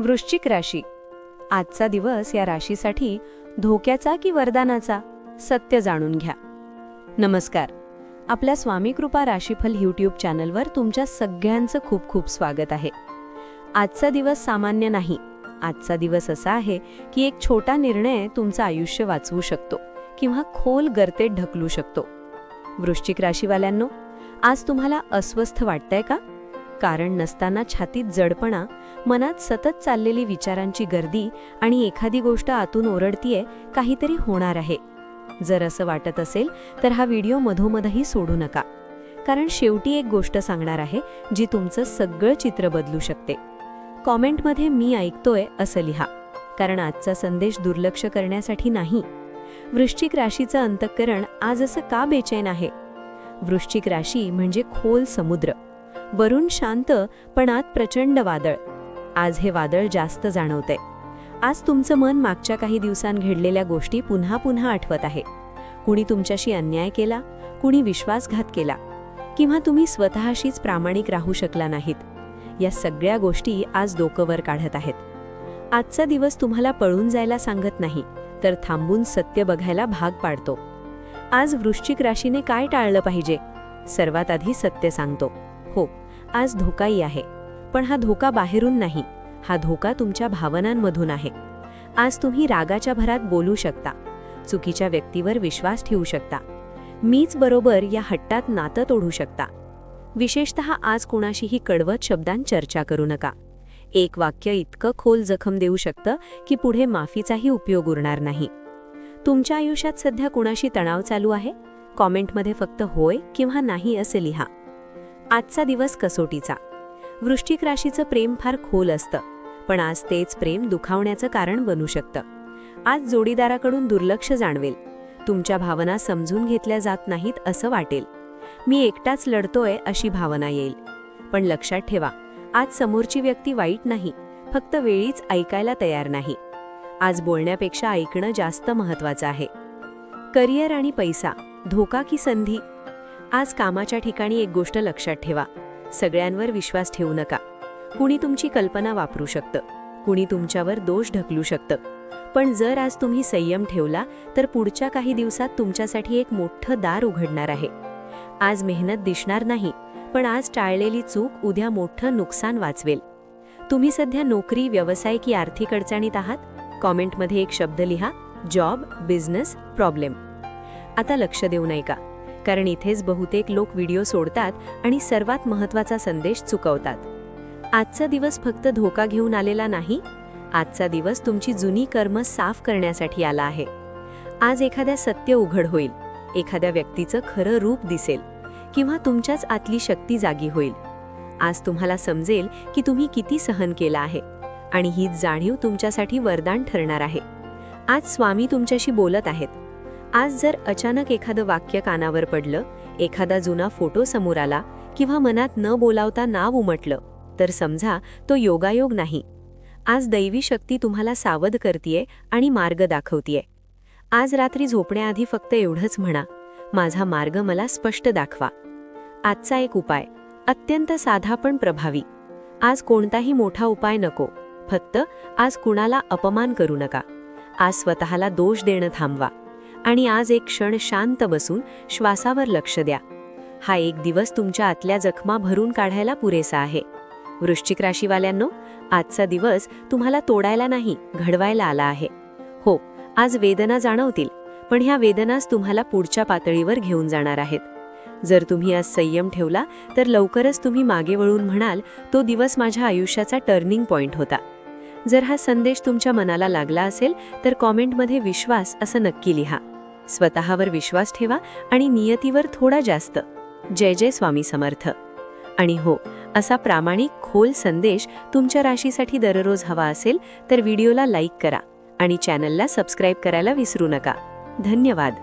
वृश्चिक राशी. आजचा दिवस या राशीसाठी धोक्याचा की वरदानाचा? सत्य जाणून घ्या. नमस्कार. आपल्या स्वामी कृपा राशीफल यूट्यूब चॅनलवर तुमच्या सगळ्यांचं खूप खूप स्वागत आहे. आजचा दिवस सामान्य नाही. आजचा दिवस असा आहे की एक छोटा निर्णय तुमचं आयुष्य वाचवू शकतो किंवा खोल गर्तेत ढकलू शकतो. वृश्चिक राशीवाल्यांनो आज तुम्हाला अस्वस्थ वाटतंय का? कारण नसताना छातीत जडपणा मनात सतत चाललेली विचारांची गर्दी आणि एखादी गोष्ट आतून ओरडतीये काहीतरी होणार आहे. जर असं वाटत असेल तर हा व्हिडिओ मधोमधही सोडू नका. कारण शेवटी एक गोष्ट सांगणार आहे जी तुमचं सगळं चित्र बदलू शकते. कॉमेंटमध्ये मी ऐकतोय असं लिहा. कारण आजचा संदेश दुर्लक्ष करण्यासाठी नाही. वृश्चिक राशीचं अंतःकरण आज असं का बेचैन आहे? वृश्चिक राशी म्हणजे खोल समुद्र. वरून शांत पण आत प्रचंड वादळ. आज हे वादळ जास्त जाणवते. आज तुमचं मन मागच्या काही दिवसां घडलेल्या गोष्टी पुन्हा पुन्हा आठवत आहे. कुणी तुमच्याशी अन्याय केला? कुणी विश्वासघात केला? किंवा तुम्ही स्वतःशीच प्रामाणिक राहू शकला नाहीत? या सगळ्या गोष्टी आज डोकंवर काढत आहेत. आजचा दिवस तुम्हाला पळून जायला सांगत नाही तर थांबून सत्य बघायला भाग पाडतो. आज वृश्चिक राशीने काय टाळलं पाहिजे? सर्वात आधी सत्य सांगतो. हो आज धोकाही आहे. पण हा धोका बाहेरून नाही हा धोका तुमच्या भावनांमधून आहे. आज तुम्ही रागाच्या भरात बोलू शकता चुकीच्या व्यक्तीवर विश्वास ठेवू शकता. मीच बरोबर या हट्टात नातं तोडू शकता. विशेषतः आज कोणाशीही कडवत शब्दांत चर्चा करू नका. एक वाक्य इतकं खोल जखम देऊ शकतं की पुढे माफीचाही उपयोग उरणार नाही. तुमच्या आयुष्यात सध्या कुणाशी तणाव चालू आहे? कॉमेंटमध्ये फक्त होय किंवा नाही असे लिहा. आजचा दिवस कसोटीचा. वृश्चिक राशीचं प्रेम फार खोल असतं पण आज तेच प्रेम दुखावण्याचं कारण बनू शकतं. आज जोडीदाराकडून दुर्लक्ष जाणवेल. तुमच्या भावना समजून घेतल्या जात नाहीत असं वाटेल. मी एकटाच लढतोय अशी भावना येईल. पण लक्षात ठेवा आज समोरची व्यक्ती वाईट नाही फक्त वेळीच ऐकायला तयार नाही. आज बोलण्यापेक्षा ऐकणं जास्त महत्वाचं आहे. करिअर आणि पैसा धोका की संधी आज कामाच्या ठिकाणी एक गोष्ट लक्षात ठेवा. सगळ्यांवर विश्वास ठेवू नका. कुणी तुमची कल्पना वापरू शकतं. कुणी तुमच्यावर दोष ढकलू शकतं. पण जर आज तुम्ही संयम ठेवला तर पुढच्या काही दिवसात तुमच्यासाठी एक मोठं दार उघडणार आहे. आज मेहनत दिसणार नाही पण आज टाळलेली चूक उद्या मोठं नुकसान वाचवेल. तुम्ही सध्या नोकरी व्यवसाय की आर्थिक अडचणीत आहात? कॉमेंटमध्ये एक शब्द लिहा जॉब बिझनेस प्रॉब्लेम. आता लक्ष देऊ नये का कारण इथेच बहुतेक लोक व्हिडिओ सोडतात आणि सर्वात महत्त्वाचा संदेश चुकवतात. आजचा दिवस फक्त धोका घेऊन आलेला नाही आजचा दिवस तुमची जुनी कर्म साफ करण्यासाठी आला आहे. आज एखाद्या सत्य उघड होईल एखाद्या व्यक्तीचं खरं रूप दिसेल किंवा तुमच्याच आतली शक्ती जागी होईल. आज तुम्हाला समजेल की तुम्ही किती सहन केला आहे आणि हीच जाणीव तुमच्यासाठी वरदान ठरणार आहे. आज स्वामी तुमच्याशी बोलत आहेत. आज जर अचानक एखादं वाक्य कानावर पडलं एखादा जुना फोटो समोर आला किंवा मनात न बोलावता नाव उमटलं तर समजा तो योगायोग नाही. आज दैवी शक्ती तुम्हाला सावध करतीये आणि मार्ग दाखवतीये. आज रात्री झोपण्याआधी फक्त एवढंच म्हणा माझा मार्ग मला स्पष्ट दाखवा. आजचा एक उपाय अत्यंत साधा पण प्रभावी. आज कोणताही मोठा उपाय नको फक्त आज कुणाला अपमान करू नका. आज स्वतःला दोष देणं थांबवा. आणि आज एक क्षण शांत बसून श्वासावर लक्ष द्या. हा एक दिवस तुमच्या आतल्या जखमा भरून काढायला पुरेसा आहे. वृश्चिक राशीवाल्यांनो आजचा दिवस तुम्हाला तोडायला नाही घडवायला आला आहे. हो आज वेदना जाणवतील पण ह्या वेदनाच तुम्हाला पुढच्या पातळीवर घेऊन जाणार आहेत. जर तुम्ही आज संयम ठेवला तर लवकरच तुम्ही मागे वळून म्हणाल तो दिवस माझ्या आयुष्याचा टर्निंग पॉइंट होता. जर हा संदेश तुमच्या मनाला लागला असेल तर कॉमेंटमध्ये विश्वास असं नक्की लिहा. स्वतःवर विश्वास ठेवा आणि नियतीवर थोडा जास्त. जय जय स्वामी समर्थ. आणि हो असा प्रामाणिक खोल संदेश तुमच्या राशीसाठी दररोज हवा असेल तर व्हिडिओला लाईक करा आणि चॅनलला सबस्क्राईब करायला विसरू नका. धन्यवाद.